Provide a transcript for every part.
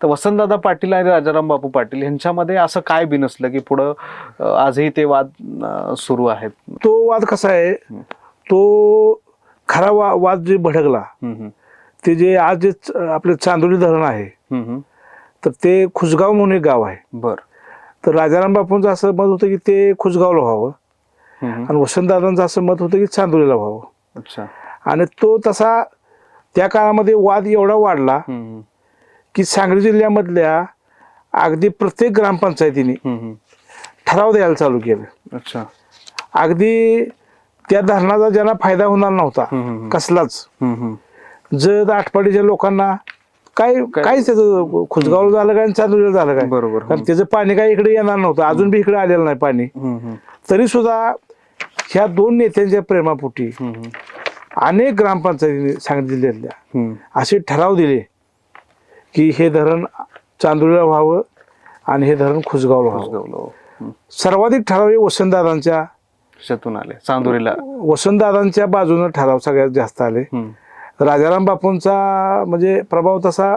तर वसंतदादा पाटील आणि राजाराम बापू पाटील यांच्यामध्ये असं काय बिनसलं की पुढं आजही ते वाद सुरू आहेत तो वाद कसा आहे तो खरा वा वाद जे भडकला. ते जे आज जे आपले चांदोली धरण आहे. तर ते खुसगाव म्हणून एक गाव आहे बर तर राजाराम बापूंचं असं मत होतं की ते खुसगावला व्हावं. आणि वसंतदादांचं असं मत होतं की चांदोलीला व्हावं अच्छा आणि तो तसा त्या काळामध्ये वाद एवढा वाढला. की सांगली जिल्ह्यामधल्या अगदी प्रत्येक ग्रामपंचायतीने. ठराव द्यायला चालू केलं अच्छा अगदी त्या धरणाचा ज्यांना फायदा होणार नव्हता. कसलाच. जर आठपाडीच्या लोकांना काय काय- काहीच त्याचं खुसगावला झालं काय आणि चांदोलीला झालं काय बरोबर. कारण त्याचं पाणी काय इकडे येणार नव्हतं अजून बी इकडे आलेलं नाही पाणी. तरी सुद्धा ह्या दोन नेत्यांच्या प्रेमापोटी. अनेक ग्रामपंचायतीने सांगली जिल्ह्यातल्या हम्म. असे ठराव दिले की हे धरण चांदोलीला व्हावं आणि हे धरण खुसगावला व्हावं. सर्वाधिक ठराव हे वसंतदादांच्या शेतून आले चांदोरीला. वसंतदादांच्या बाजूनं ठराव सगळ्यात जास्त आले. राजाराम बापूंचा म्हणजे प्रभाव तसा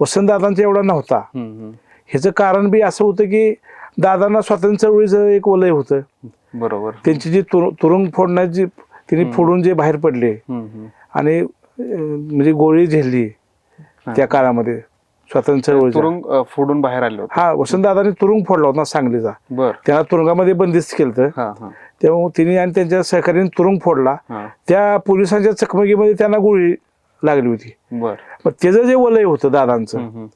वसंतदादांचा एवढा नव्हता. ह्याचं कारण बी असं होतं की दादांना स्वातंत्र्य चळवळीचं एक वलय होतं. बरोबर. त्यांची जी तुरु- तुरुंग फोडण्याची त्यांनी फोडून जे बाहेर पडले. आणि म्हणजे गोळी झेलली. त्या काळामध्ये स्वातंत्र्य तुरुंग अं, फोडून बाहेर आले होते. हा वसंतदादांनी तुरुंग फोडला होता सांगलीचा. बर. त्यांना तुरुंगामध्ये बंदिस्त केलं हा हा. तेव्हा तिने आणि त्यांच्या सहकार्याने तुरुंग फोडला. हा. त्या पोलिसांच्या चकमकीमध्ये त्यांना गोळी लागली होती. बर. मग त्याचं जे वलय होतं दादांचं हम्म, हम्म.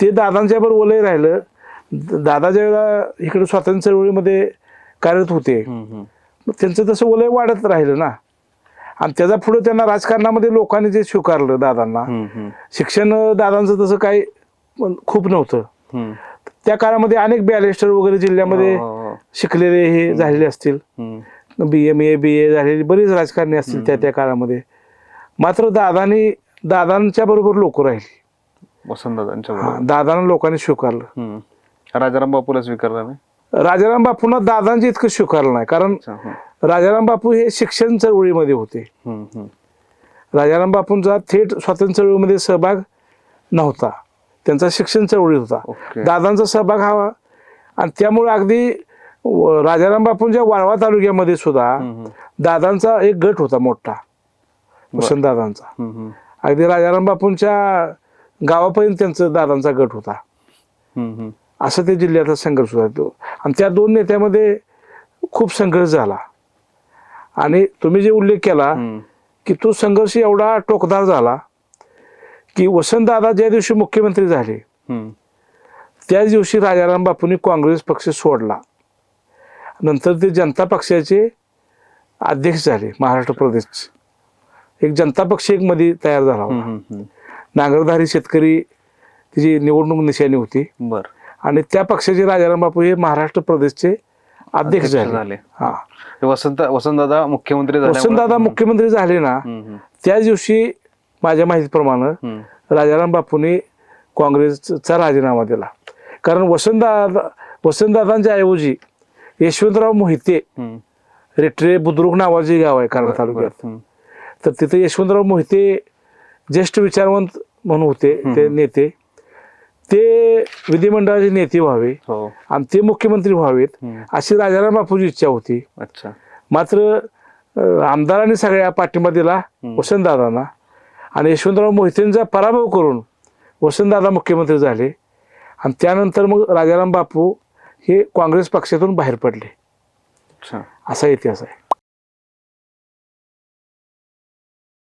ते दादांच्या बरोबर वलय राहिलं. द- दादा ज्या वेळेला इकडे स्वातंत्र्य चळवळीमध्ये कार्यरत होते हम्म, हम्म. मग त्यांचं तसं वलय वाढत राहिलं ना. आणि त्याचा पुढे त्यांना राजकारणामध्ये लोकांनी जे स्वीकारलं दादांना. शिक्षण दादांचं तसं काही खूप नव्हतं. त्या काळामध्ये अनेक बॅरिस्टर वगैरे जिल्ह्यामध्ये हो, हो, हो. शिकलेले हे झालेले असतील. बी एम ए बी ए झालेली बरीच राजकारणी असतील त्या त्या काळामध्ये मात्र दादानी दादांच्या बरोबर लोक राहिली वसंतदादांच्या दादांना लोकांनी स्वीकारलं. राजाराम बापूला स्वीकारला नाही राजाराम बापूंना दादांचे इतकं स्वीकारलं नाही कारण. राजाराम बापू हे शिक्षण चळवळीमध्ये होते. राजाराम बापूंचा थेट स्वातंत्र्य चळवळीमध्ये सहभाग नव्हता. त्यांचा शिक्षण चळवळीत होता. दादांचा सहभाग हा आणि त्यामुळे अगदी राजाराम बापूंच्या वाळवा तालुक्यामध्ये सुद्धा दादांचा एक गट होता मोठा. वसंत दादांचा. हम्म, हम्म. अगदी राजाराम बापूंच्या गावापर्यंत त्यांचा दादांचा गट होता. असं ते जिल्ह्याचा संघर्ष होता तो आणि त्या दोन नेत्यामध्ये खूप संघर्ष झाला. आणि तुम्ही जे उल्लेख केला. की तो संघर्ष एवढा टोकदार झाला की वसंतदादा ज्या दिवशी मुख्यमंत्री झाले. त्याच दिवशी राजाराम बापूंनी काँग्रेस पक्ष सोडला नंतर ते जनता पक्षाचे अध्यक्ष झाले महाराष्ट्र प्रदेशचे एक जनता पक्ष एक मध्ये तयार झाला होता. नांगरधारी शेतकरी तिची निवडणूक निशाणी होती बर आणि त्या पक्षाचे राजाराम बापू हे महाराष्ट्र प्रदेशचे अध्यक्ष झाले. हा वसंत वसंतदादा मुख्यमंत्री वसंतदादा मुख्यमंत्री झाले ना. त्याच दिवशी माझ्या माहितीप्रमाणे. राजाराम बापूंनी काँग्रेसचा राजीनामा दिला कारण वसंतदादा वसंतदादांच्या ऐवजी यशवंतराव मोहिते. रेट्रे बुद्रुक नावाचे गाव आहे कारण. तालुक्यात. तर तिथे यशवंतराव मोहिते ज्येष्ठ विचारवंत म्हणून होते ते नेते ते विधिमंडळाचे नेते व्हावे हो. आणि ते मुख्यमंत्री व्हावेत. अशी राजाराम बापूची इच्छा होती. अच्छा. मात्र अं, आमदारांनी सगळ्या पाठिंबा दिला वसंतदादांना आणि यशवंतराव मोहितेंचा पराभव करून वसंतदादा मुख्यमंत्री झाले आणि त्यानंतर मग राजाराम बापू हे काँग्रेस पक्षातून बाहेर पडले. अच्छा. असा इतिहास आहे.